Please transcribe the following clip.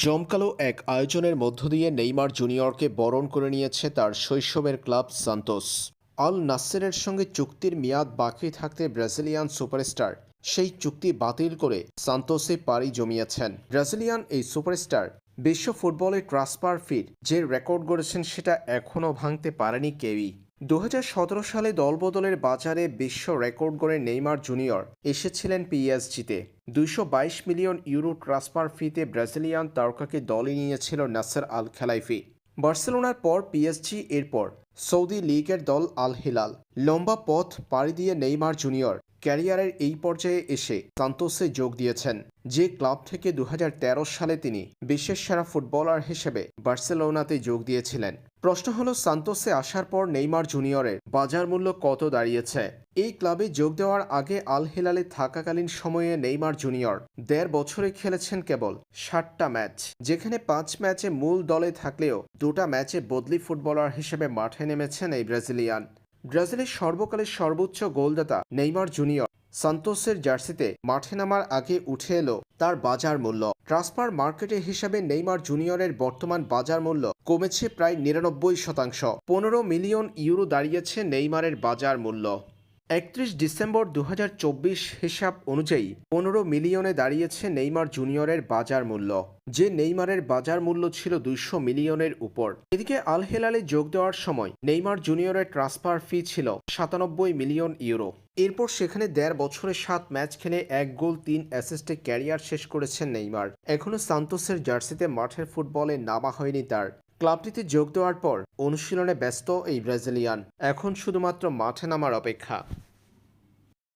জমকালো এক আয়োজনের মধ্য দিয়ে নেইমার জুনিয়রকে বরণ করে নিয়েছে তার শৈশবের ক্লাব সান্তোস। আল নাসেরের সঙ্গে চুক্তির মেয়াদ বাকি থাকতে ব্রাজিলিয়ান সুপারস্টার সেই চুক্তি বাতিল করে সান্তোসে পাড়ি জমিয়েছেন। ব্রাজিলিয়ান এই সুপারস্টার বিশ্ব ফুটবলে ট্রান্সফার ফির যে রেকর্ড গড়েছেন সেটা এখনও ভাঙতে পারেনি কেউই। দু হাজার সতেরো সালে দলবদলের বাজারে বিশ্ব রেকর্ড গড়ে নেইমার জুনিয়র এসেছিলেন পিএসজিতে। দুইশো বাইশ মিলিয়ন ইউরো ট্রান্সফার ফিতে ব্রাজিলিয়ান তারকাকে দলে নিয়েছিল নাসের আল খেলাইফি। বার্সেলোনার পর পিএসজি এরপর সৌদি লীগের দল আল হিলাল। লম্বা পথ পাড়ি দিয়ে নেইমার জুনিয়র ক্যারিয়ারের এই পর্যায়ে এসে সান্তোসে যোগ দিয়েছেন, যে ক্লাব থেকে দু হাজার তেরো সালে তিনি বিশ্বের সেরা ফুটবলার হিসেবে বার্সেলোনাতে যোগ দিয়েছিলেন। প্রশ্ন হলো, সান্তোসে আসার পর নেইমার জুনিয়রের বাজার মূল্য কত দাঁড়িয়েছে? এই ক্লাবে যোগ দেওয়ার আগে আল হিলালে থাকাকালীন সময়ে নেইমার জুনিয়র দেড় বছরে খেলেছেন কেবল ষাটটা ম্যাচ, যেখানে পাঁচ ম্যাচে মূল দলে থাকলেও দুটা ম্যাচে বদলি ফুটবলার হিসেবে মাঠে নেমেছেন এই ব্রাজিলিয়ান। ব্রাজিলের সর্বকালের সর্বোচ্চ গোলদাতা নেইমার জুনিয়র সান্তোসের জার্সিতে মাঠে নামার আগে উঠে এলো তার বাজার মূল্য। ট্রান্সফার মার্কেটে হিসাবে নেইমার জুনিয়রের বর্তমান বাজার মূল্য কমেছে প্রায় নিরানব্বই শতাংশ। পনেরো মিলিয়ন ইউরো দাঁড়িয়েছে নেইমারের বাজার মূল্য। একত্রিশ ডিসেম্বর দু হাজার চব্বিশ হিসাব অনুযায়ী পনেরো মিলিয়নে দাঁড়িয়েছে নেইমার জুনিয়রের বাজার মূল্য, যে নেইমারের বাজার মূল্য ছিল দুইশো মিলিয়নের উপর। এদিকে আল হেলালে যোগ দেওয়ার সময় নেইমার জুনিয়রের ট্রান্সফার ফি ছিল সাতানব্বই মিলিয়ন ইউরো। এরপর সেখানে দেড় বছরে সাত ম্যাচ খেলে এক গোল, তিন অ্যাসিস্টে ক্যারিয়ার শেষ করেছেন নেইমার। এখনও সান্তোসের জার্সিতে মাঠের ফুটবলে নামা হয়নি তার। ক্লাবটিতে যোগ দেওয়ার পর অনুশীলনে ব্যস্ত এই ব্রাজিলিয়ান। এখন শুধুমাত্র মাঠে নামার অপেক্ষা।